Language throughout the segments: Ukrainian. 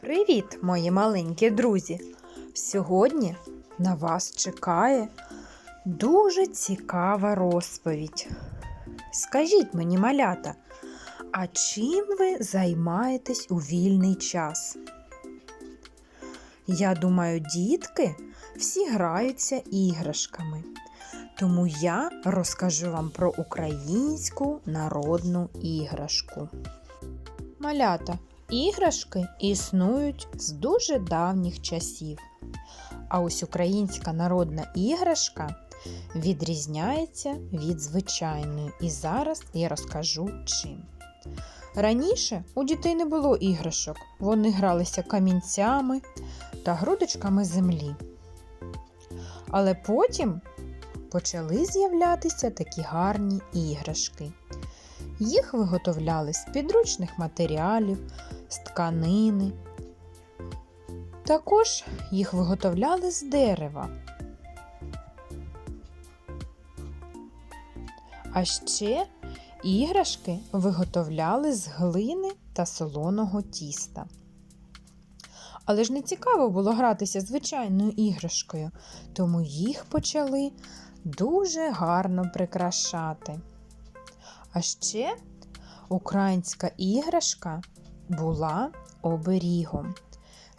Привіт, мої маленькі друзі! Сьогодні на вас чекає дуже цікава розповідь. Скажіть мені, малята, а чим ви займаєтесь у вільний час? Я думаю, дітки всі граються іграшками. Тому я розкажу вам про українську народну іграшку. Малята, іграшки існують з дуже давніх часів. А ось українська народна іграшка відрізняється від звичайної. І зараз я розкажу чим. Раніше у дітей не було іграшок, вони гралися камінцями та грудочками землі. Але потім почали з'являтися такі гарні іграшки. Їх виготовляли з підручних матеріалів, з тканини. Також їх виготовляли з дерева. А ще іграшки виготовляли з глини та солоного тіста. Але ж не цікаво було гратися звичайною іграшкою, тому їх почали дуже гарно прикрашати. А ще українська іграшка була оберігом.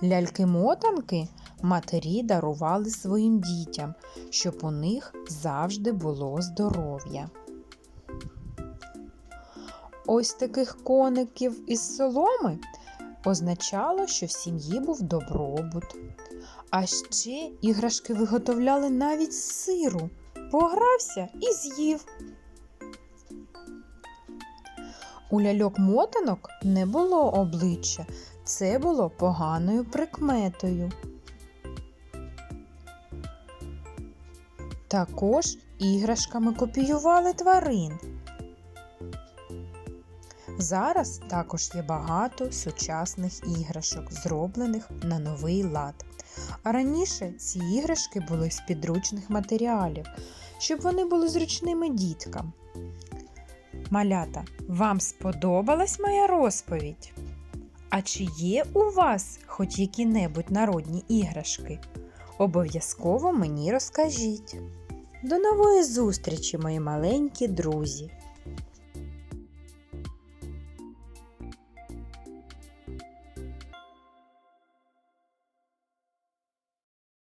Ляльки-мотанки матері дарували своїм дітям, щоб у них завжди було здоров'я. Ось таких коників із соломи означало, що в сім'ї був добробут. А ще іграшки виготовляли навіть сиру, погрався і з'їв. У ляльок мотанок не було обличчя, це було поганою прикметою. Також іграшками копіювали тварин. Зараз також є багато сучасних іграшок, зроблених на новий лад. А раніше ці іграшки були з підручних матеріалів, щоб вони були зручними діткам. Малята, вам сподобалась моя розповідь? А чи є у вас хоч які-небудь народні іграшки? Обов'язково мені розкажіть. До нової зустрічі, мої маленькі друзі!